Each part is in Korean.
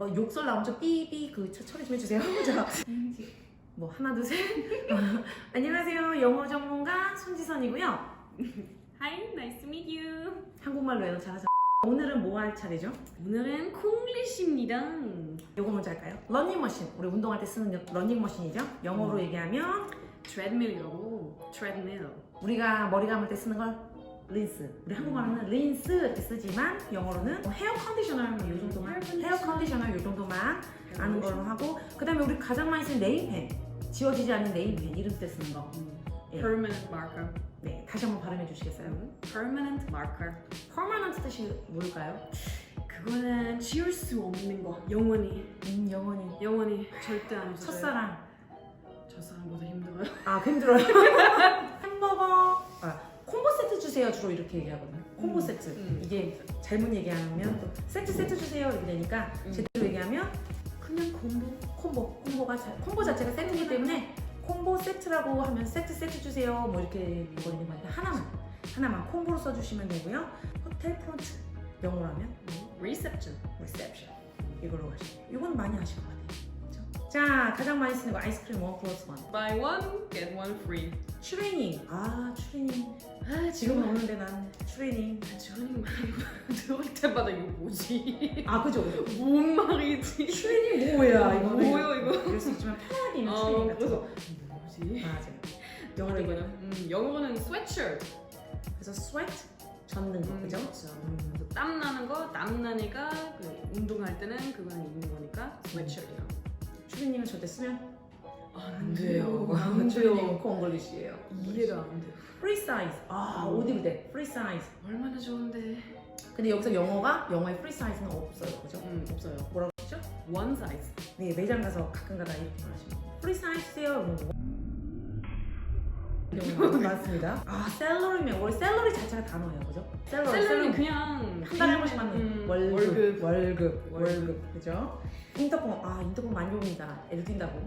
어, 욕설 나오면 좀 삐삐 그 처- 처리 좀 해주세요. 자, 뭐 하나 둘 셋. 어, 안녕하세요. 영어 전문가 손지선이고요. Hi, nice to meet you. 한국말로 해도 잘하죠. 오늘은 뭐 할 차례죠? 오늘은 콩글리시입니다. 요거 먼저 할까요? 러닝머신. 우리 운동할 때 쓰는 여- 러닝머신이죠. 영어로 음. 얘기하면 트레드밀이라고. 트레드밀. 우리가 머리 감을 때 쓰는 걸 린스. 우리 한국말로는 린스 이렇게 쓰지만 영어로는 뭐 헤어 컨디셔너 요 정도만 헤어 컨디셔너. 요 정도만 아는 걸로 하고 그다음에 우리 가장 많이 쓰는 네임펜. 지워지지 않는 네임펜 이름 때 쓰는 거. 예. Permanent marker. 네, 다시 한번 발음해 주시겠어요? Permanent marker. permanent 뜻이 뭘까요? 그거는 지울 수 없는 거. 영원히. 음, 영원히. 영원히 절대 안 잊어요. 첫사랑. 첫사랑보다 힘들어요. 아, 힘들어요. 햄버거. 아, 콤보 주세요. 주로 이렇게 얘기하거든요. 콤보 음, 세트. 음. 이게 잘못 얘기하면 또 세트 세트 주세요. 이렇게 되니까 음. 제대로 얘기하면 그냥 공부. 콤보. 콤보가 자, 콤보 자체가 세트이기 때문에 콤보 세트라고 하면 세트 세트 주세요. 뭐 이렇게 되거든요. 하나만. 하나만 콤보로 써주시면 되고요. 호텔 프론트. 영어로 하면 Reception. reception 이걸로 하시고 이건 많이 하실 것 같아요? 자 가장 많이 쓰는 거 아이스크림 원 플러스 원 Buy one, get one free. 트레이닝 아 트레이닝 아, 지금은 없는데 난 트레이닝 주원님 말 들을 때마다 이거 뭐지? 아 그죠 뭔 말이지? 트레이닝 뭐야 이거 뭐예요, 이거? 그럴 수 있지만 편하게 입는 어, 트레이닝 같은 그래서 거 뭐지? 맞아요 영어로 이거는 음, 영어로는 sweatshirt. 그래서 sweat 젖는 거 음, 그죠? 음. 땀 나는 거, 땀 나니까 그 운동할 때는 그거는 입는 거니까 sweatshirt이랑. 트레이닝을 절대 쓰면 안 트레이닝은 콩글리시예요 이해가 안 돼요. 프리 사이즈 아 옷 입을 때 프리 사이즈 얼마나 좋은데. 근데 여기서 영어가 영어의 프리 사이즈는 없어요 그죠? 음 없어요. 뭐라고 했죠? One size. 네, 매장 가서 가끔가다 이렇게 말하시면 프리 사이즈 주세요. 이러면 경우가 많습니다. 아, 셀러리면 원래 셀러리 자체가 단어예요, 그죠? 셀러리, 셀러리는 그냥 한 달에 한 번씩 받는 음, 월급, 월급. 월급, 월급. 그죠? 인터폰, 아, 인터폰 많이 옵니다. 애들 뛴다고.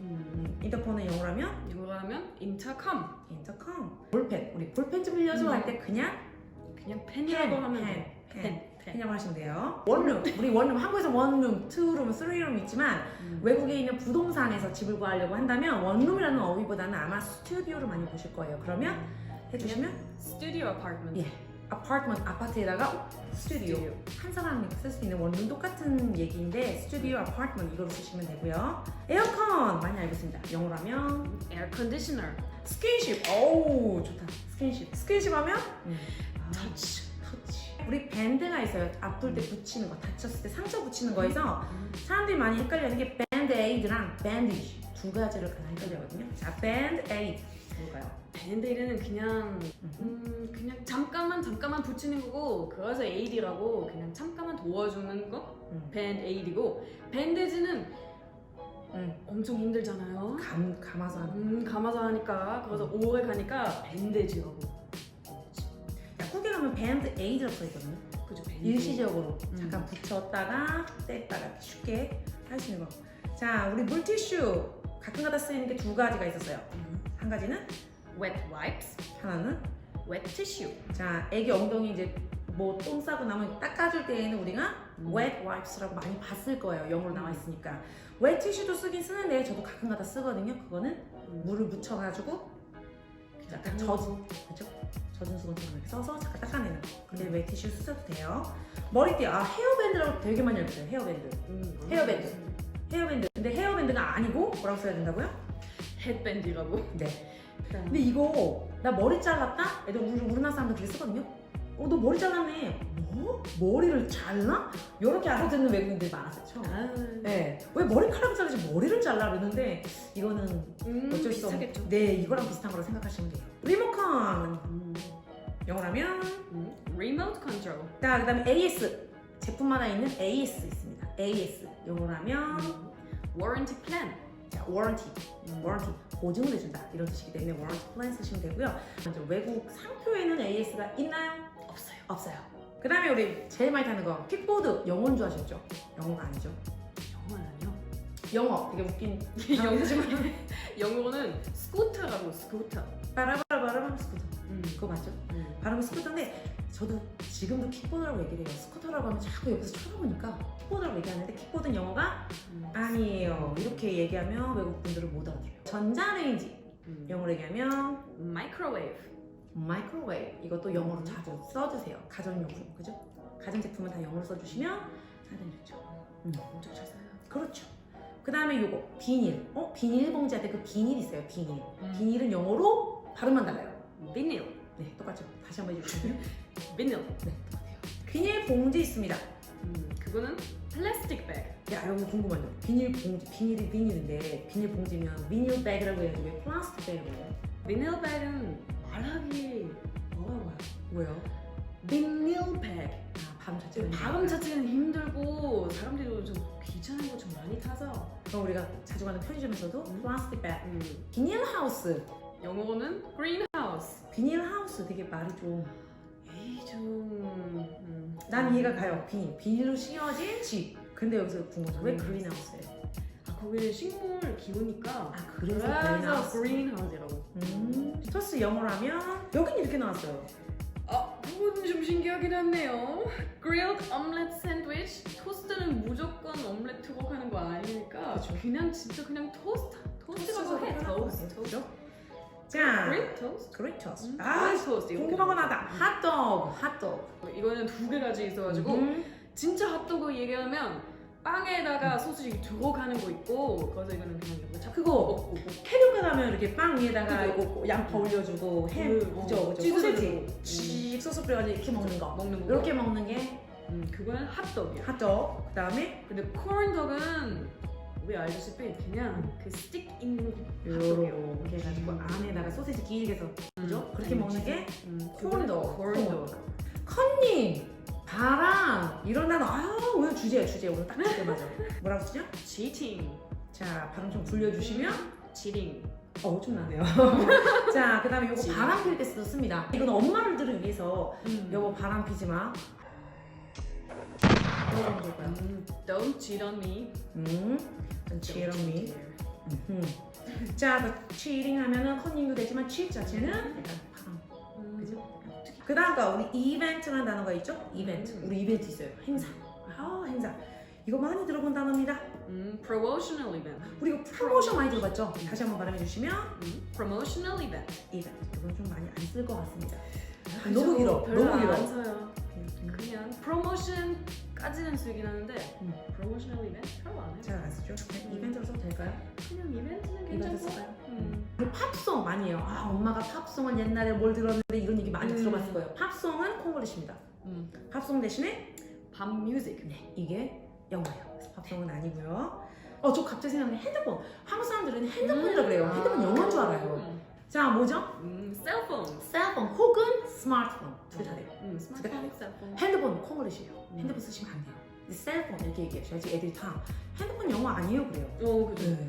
음, 음, 인터폰은 영어라면 하면 intercom. 인터컴. 볼펜, 우리 볼펜 좀 빌려줘 음. 할때 그냥 그냥 펜, 펜이라고 하면 펜, 돼. 펜, 펜. 펜. 펜이라고 하시면 돼요. 원룸, 우리 원룸, 한국에서 원룸, 투룸, 쓰리룸 있지만 음. 외국에 있는 부동산에서 집을 구하려고 한다면 원룸이라는 어휘보다는 아마 스튜디오를 많이 보실 거예요. 그러면 해주시면 스튜디오 아파트먼트. 예. 아파트먼트 아파트에다가 스튜디오 한 사람이 쓸 수 있는 원룸 똑같은 얘기인데 스튜디오 아파트먼트 이걸로 쓰시면 되고요. 에어컨 많이 알고 있습니다. 영어로 하면 에어 컨디셔너. 스킨십. 오 좋다. 스킨십. 스킨십 하면 음. 아, 터치. 우리 밴드가 있어요. 아플 때 붙이는 거, 다쳤을 때 상처 붙이는 거에서 사람들이 많이 헷갈려하는 게 밴드 에이드랑 밴디지 두 가지를 가장 헷갈려하거든요. 자, 밴드 에이드 뭘까요? 밴드에이드는 그냥 음. 음 그냥 잠깐만 잠깐만 붙이는 거고 그래서 에이드라고 그냥 잠깐만 도와주는 거 음. 밴드 에이드고 밴드지는 음. 엄청 힘들잖아요. 감 감아서 하는. 음 감아서 하니까 그래서 오래 가니까 밴드지라고. 가면 밴드 에이드라고 써 있거든요. 그죠 밴드. 일시적으로 음. 잠깐 붙였다가 뗐다가 쉽게 할 수 있는 거. 자, 우리 물티슈 가끔가다 쓰이는 게 두 가지가 있었어요. 음. 한 가지는 wet wipes, 하나는 wet tissue. 자, 애기 엉덩이 이제 뭐 똥 싸고 나면 닦아줄 때에는 우리가 음. wet wipes라고 많이 봤을 거예요. 영어로 나와 있으니까. wet 티슈도 쓰긴 쓰는데 저도 가끔가다 쓰거든요. 그거는 음. 물을 묻혀가지고 약간 젖은 그죠? 젖은 수건처럼 이렇게 써서 잠깐 닦아내는 거. 근데 왜 티슈 쓰셔도 돼요. 머리띠 아 헤어밴드라고 되게 많이 알거든요. 헤어밴드. 음. 헤어밴드. 헤어밴드. 근데 헤어밴드가 아니고 뭐라고 써야 된다고요? 헤드밴드라고. 네. 근데 이거 나 머리 잘랐다? 애들 우리 우리나라 사람들 그렇게 쓰거든요. 어 너 머리 잘랐네. 뭐? 머리를 잘라? 이렇게 알아듣는 외국인들이 많았어요. 처음. 아, 네. 왜 머리카락을 자르지 머리를 잘라 그러는데 이거는 음, 어쩔 수 비슷하겠죠. 네 이거랑 비슷한 거라 생각하시면 돼요. 리모컨 음. 영어라면 음. Remote control. 자 그 다음에 AS 제품마다 있는 AS 있습니다. AS 영어라면 음. Warranty plan. 자 warranty warranty 보증을 해준다 이런 뜻이기 때문에 warranty plan 쓰시면 되고요. 먼저 외국 상표에는 AS가 있나요? 없어요. 없어요. 그 다음에 우리 제일 많이 타는 거 킥보드 영어인 줄 아셨죠? 영어가 아니죠. 영어는 아니요. 영어 되게 웃긴 영어지만 영어는 스쿠터라고 스쿠터. 발음하면 스쿠터. 음. 그거 맞죠? 음. 발음은 스쿠터인데 저도 지금도 킥보드라고 얘기를 해요. 스쿠터라고 하면 자꾸 옆에서 쳐다보니까 킥보드라고 얘기하는데 킥보드는 영어가 음. 아니에요. 이렇게 얘기하면 외국 분들은 못 알아들어요. 전자레인지 음. 영어로 얘기하면 마이크로웨이브. 마이크로웨이브 이것도 영어로 자주 써주세요. 가전용품 그죠? 가전제품은 다 영어로 써주시면 상당히 좋죠. 음. 엄청 잘 써요. 그렇죠. 그 다음에 요거 비닐. 어 비닐봉지한테 그 비닐 있어요. 비닐. 음. 비닐은 영어로 발음만 달라요. 비닐. 네 똑같죠. 다시 한번 해주시면 비닐. 네 똑같아요. 비닐 봉지 있습니다. 음. 그거는 플라스틱 백. 야 여러분 궁금하죠? 비닐 봉지 비닐이 비닐인데 비닐 봉지면 비닐 백이라고 해야지 왜 플라스틱 백이라고 해요? 비닐 백은 말하기 어려워요. 왜요? 비닐 백. 아 발음 자체가 발음 자체는 힘들고 사람들도 좀 귀찮은 거 좀 많이 타서 그럼 우리가 자주 가는 편의점에서도 음. 플라스틱 백 음. 비닐 하우스 영어로는 greenhouse. 비닐 하우스 되게 말이 좀난 에이 좀. 음. 이해가 가요 비닐 비닐로 씌워진 집 근데 여기서 궁금해 왜 음. 그린 하우스예요? 아 거기는 식물 기우니까. 아 그래서 그린 그래서 하우스 greenhouse라고. 음 토스 영어로 하면 여긴 이렇게 나왔어요 아, 그건 좀 신기하긴 하네요. Grilled omelet sandwich. 토스트는 무조건 오믈렛 들어가는 거 아니니까 그쵸. 그냥 진짜 그냥 토스트. 토스트라고 해. 토스트. 그죠? 자 토스 음, 아. 이렇게 궁금한 건. 하다 핫도그 핫도그 이거는 두 개가지 있어가지고 음. 진짜 핫도그 얘기하면 빵에다가 소시지 들어가는 거 있고 그래서 이거는 그냥 이거 잡고 그거 먹고 캐리어가 가면 이렇게 빵 위에다가 그죠. 이거 양파 올려주고 햄. 그, 그죠 어, 그죠. 치즈도 소세지. 들어가고. 칙 소스 뿌려가지고 이렇게 먹는 거. 먹는 거. 이렇게 먹는 게 음, 그거는 핫도그야. 핫도그 그 다음에? 근데 콘덕은 우리 알다시피 그냥 그 스틱 있는 요렇게 해가지고 안에다가 소세지 길게 해서. 그죠? 그렇게 먹는 게 음, 콘덕. 콘덕 컨닝 바람 이런 단어 아 오늘 주제야 주제 오늘 딱 주제 맞아. 뭐라고 쓰죠? cheating 자 발음 좀 불려주시면 cheating 어 엄청나네요. 자 그 다음에 요거. 바람 필때 쓰습니다. 이건 엄마들을 위해서 음. 여보 바람 피지 마 don't cheat on me 음, Don't cheat on me. 음. 자, 그 cheating 하면은 컨닝도 되지만 cheat 자체는 약간 음, 그죠? 그 다음 거 우리 이벤트라는 단어가 있죠? 이벤트. 음. 우리 이벤트 있어요. 행사. 아, 행사. 이거 많이 들어본 단어입니다. 음, promotional event 우리 이거 프로모션 많이 들어봤죠? 다시 한번 발음해 주시면 음, promotional event 이벤트. 이건 좀 많이 안 쓸 것 같습니다. 아, 너무 길어. 별로 너무 길어. 안 써요 음. 그냥 프로모션 까지는 쓰긴 하는데 음. promotional event 별로 안 해요 잘 안 쓰죠? 그냥 음. 이벤트로 써도 될까요? 그냥 이벤트는 이벤트 괜찮고 쓸까요? 음. 그리고 팝송 많이 해요. 아, 엄마가 팝송은 옛날에 뭘 들었는데 이런 얘기 많이 음. 들어봤을 거예요. 팝송은 콩글리시입니다. 음. 팝송 대신에 밤 뮤직 네, 이게 영어예요. 그래서 팝송은 아니고요. 어, 저 갑자기 생각나는 핸드폰. 한국 사람들은 핸드폰이라고 그래요. 핸드폰 영어인 줄 알아요. 음. 자, 뭐죠? 음, 셀폰 셀폰 혹은 스마트폰. 두 개 다 돼요. 음, 스마트폰 셀폰 핸드폰 콩글리시예요. 음. 핸드폰 쓰시면 안 돼요. 근데 셀폰 이렇게 얘기하셔야지 애들이 다 핸드폰 영어 아니에요 그래요. 어 그죠 네.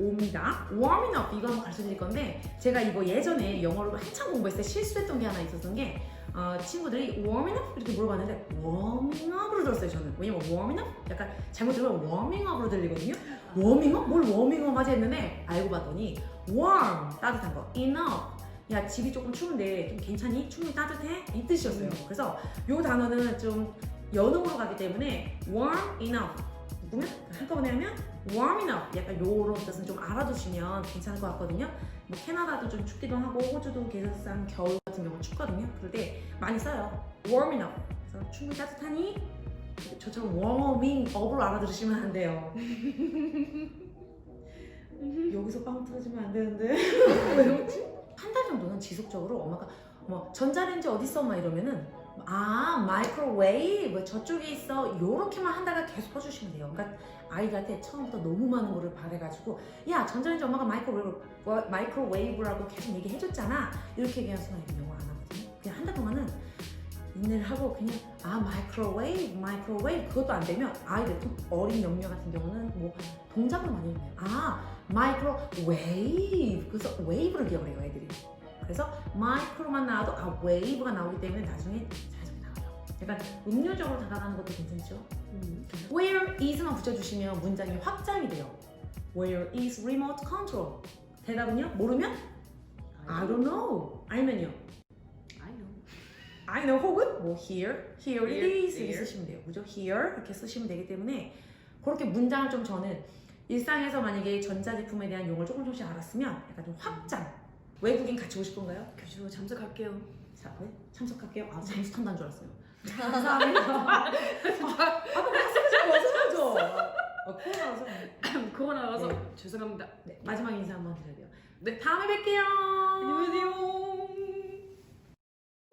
O입니다. Warming up 이거 한번 가르쳐 드릴 건데 제가 이거 예전에 영어를 한참 공부했을 때 실수했던 게 하나 있었던 게 어, 친구들이 warming up 이렇게 물어봤는데 warming up으로 들었어요 저는 왜냐면 warming up 약간 잘못 들으면 warming up으로 들리거든요 warming up? 뭘 warming up 하지 했는데 알고 봤더니 warm 따뜻한 거 enough 야 집이 조금 추운데 좀 괜찮니? 충분히 따뜻해? 이 뜻이었어요 그래서 이 단어는 좀 연음으로 가기 때문에 warm enough 보면 한꺼번에 하면 warm enough 약간 요런 뜻은 좀 알아두시면 괜찮을 것 같거든요. 뭐 캐나다도 좀 춥기도 하고 호주도 계절상 겨울 같은 경우 춥거든요. 그럴 때 많이 써요. warm enough. 그래서 충분히 따뜻하니 저처럼 warming up으로 알아들으시면 안 돼요. 여기서 빵 터지면 안 되는데 왜 그러지? 한 달 정도는 지속적으로 엄마가 뭐 전자레인지 어디 있어? 막 이러면은 아 마이크로웨이브 저쪽에 있어. 요렇게만 한 달간 계속 해주시면 돼요. 그러니까 아이들한테 처음부터 너무 많은 거를 바래가지고 야 전자레인지 엄마가 마이크로웨이브, 마이크로웨이브라고 계속 얘기해줬잖아. 이렇게 얘기하는 순간 애들 영어 안 하거든요. 그냥 한 달 동안은 인내를 하고 그냥 아 마이크로웨이브 마이크로웨이브 그것도 안 되면 아이들 좀 어린 영녀 같은 경우는 뭐 동작을 많이 해요 아 마이크로 웨이브 그래서 웨이브를 기억을 해요 애들이 그래서 마이크로만 나와도 아 웨이브가 나오기 때문에 나중에 자연스럽게 나와요. 약간 음료적으로 다가가는 것도 괜찮죠. 음. Where is만 붙여주시면 문장이 확장이 돼요. Where is remote control? 대답은요? 모르면 I don't know. 아니면요. I know. I know 혹은 뭐 here, here it Here, is 이렇게. 쓰시면 돼요. 그죠? here 이렇게 쓰시면 되기 때문에 그렇게 문장을 좀 저는 일상에서 만약에 전자제품에 대한 용어를 조금 조금씩 알았으면 약간 좀 확장. 외국인 같이 오고 싶은가요? 교주 잠석할게요. 자, 네? 참석할게요. 아, 잠수 탄다는 줄 알았어요. 감사합니다. 아, 아까 말씀하신 거 맞아야죠. 아, 코로나라서. 코로나라서 네. 죄송합니다. 네, 마지막 인사 한번 드려야 돼요. 네. 다음에 뵐게요. 안녕하세요.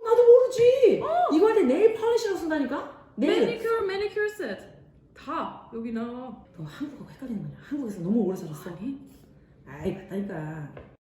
나도 모르지. 이거 할때 네일 펄리셔를 쓴다니까? 네일. 매니큐어 매니큐어 세트 다 여기 나와. 너 한국어 헷갈리는 거냐? 한국에서 너무 오래 살았어. 아니 아이 맞다니까.